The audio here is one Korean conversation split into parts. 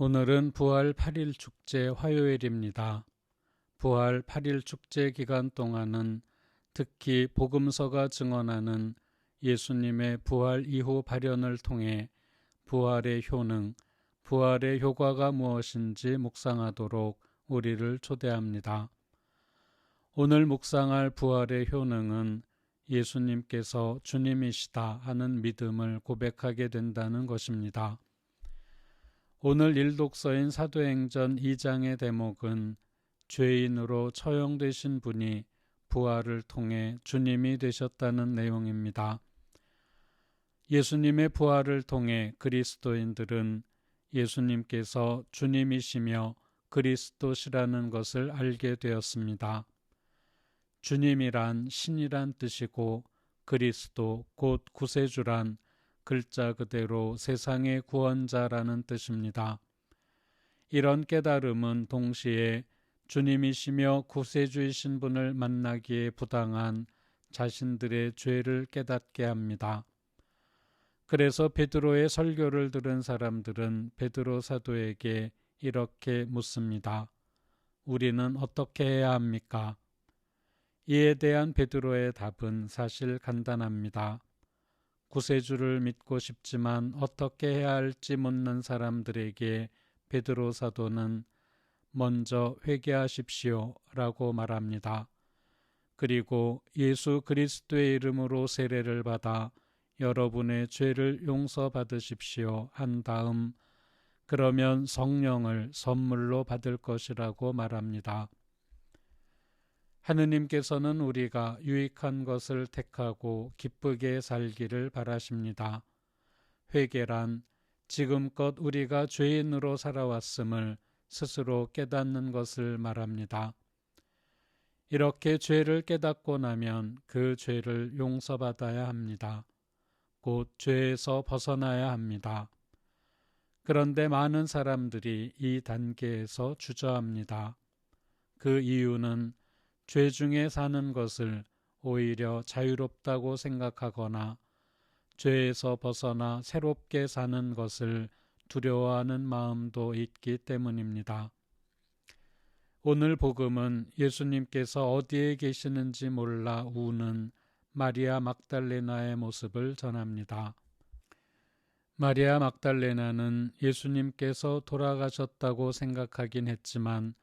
오늘은 부활 8일 축제 화요일입니다. 부활 8일 축제 기간 동안은 특히 복음서가 증언하는 예수님의 부활 이후 발현을 통해 부활의 효능, 부활의 효과가 무엇인지 묵상하도록 우리를 초대합니다. 오늘 묵상할 부활의 효능은 예수님께서 주님이시다 하는 믿음을 고백하게 된다는 것입니다. 오늘 일독서인 사도행전 2장의 대목은 죄인으로 처형되신 분이 부활을 통해 주님이 되셨다는 내용입니다. 예수님의 부활을 통해 그리스도인들은 예수님께서 주님이시며 그리스도시라는 것을 알게 되었습니다. 주님이란 신이란 뜻이고 그리스도 곧 구세주란 글자 그대로 세상의 구원자라는 뜻입니다. 이런 깨달음은 동시에 주님이시며 구세주이신 분을 만나기에 부당한 자신들의 죄를 깨닫게 합니다. 그래서 베드로의 설교를 들은 사람들은 베드로 사도에게 이렇게 묻습니다. 우리는 어떻게 해야 합니까? 이에 대한 베드로의 답은 사실 간단합니다. 구세주를 믿고 싶지만 어떻게 해야 할지 묻는 사람들에게 베드로 사도는 먼저 회개하십시오 라고 말합니다. 그리고 예수 그리스도의 이름으로 세례를 받아 여러분의 죄를 용서받으십시오 한 다음 그러면 성령을 선물로 받을 것이라고 말합니다. 하느님께서는 우리가 유익한 것을 택하고 기쁘게 살기를 바라십니다. 회개란 지금껏 우리가 죄인으로 살아왔음을 스스로 깨닫는 것을 말합니다. 이렇게 죄를 깨닫고 나면 그 죄를 용서받아야 합니다. 곧 죄에서 벗어나야 합니다. 그런데 많은 사람들이 이 단계에서 주저합니다. 그 이유는 죄 중에 사는 것을 오히려 자유롭다고 생각하거나 죄에서 벗어나 새롭게 사는 것을 두려워하는 마음도 있기 때문입니다. 오늘 복음은 예수님께서 어디에 계시는지 몰라 우는 마리아 막달레나의 모습을 전합니다. 마리아 막달레나는 예수님께서 돌아가셨다고 생각하긴 했지만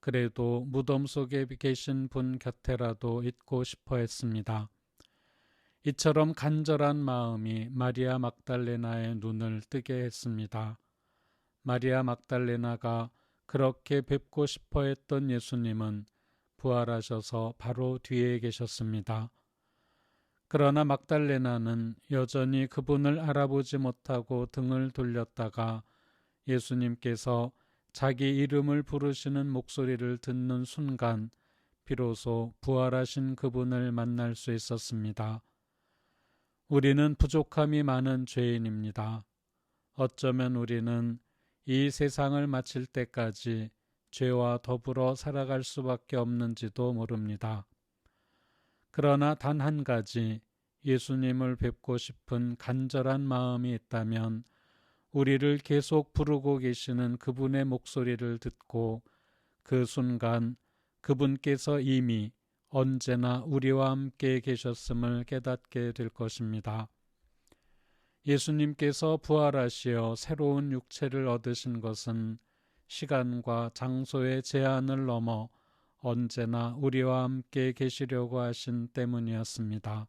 그래도 무덤 속에 계신 분 곁에라도 있고 싶어 했습니다. 이처럼 간절한 마음이 마리아 막달레나의 눈을 뜨게 했습니다. 마리아 막달레나가 그렇게 뵙고 싶어 했던 예수님은 부활하셔서 바로 뒤에 계셨습니다. 그러나 막달레나는 여전히 그분을 알아보지 못하고 등을 돌렸다가 예수님께서 자기 이름을 부르시는 목소리를 듣는 순간 비로소 부활하신 그분을 만날 수 있었습니다. 우리는 부족함이 많은 죄인입니다. 어쩌면 우리는 이 세상을 마칠 때까지 죄와 더불어 살아갈 수밖에 없는지도 모릅니다. 그러나 단 한 가지 예수님을 뵙고 싶은 간절한 마음이 있다면 우리를 계속 부르고 계시는 그분의 목소리를 듣고 그 순간 그분께서 이미 언제나 우리와 함께 계셨음을 깨닫게 될 것입니다. 예수님께서 부활하시어 새로운 육체를 얻으신 것은 시간과 장소의 제한을 넘어 언제나 우리와 함께 계시려고 하신 때문이었습니다.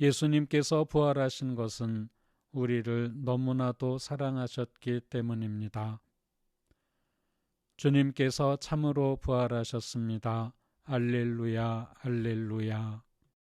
예수님께서 부활하신 것은 우리를 너무나도 사랑하셨기 때문입니다. 주님께서 참으로 부활하셨습니다. 알렐루야, 알렐루야.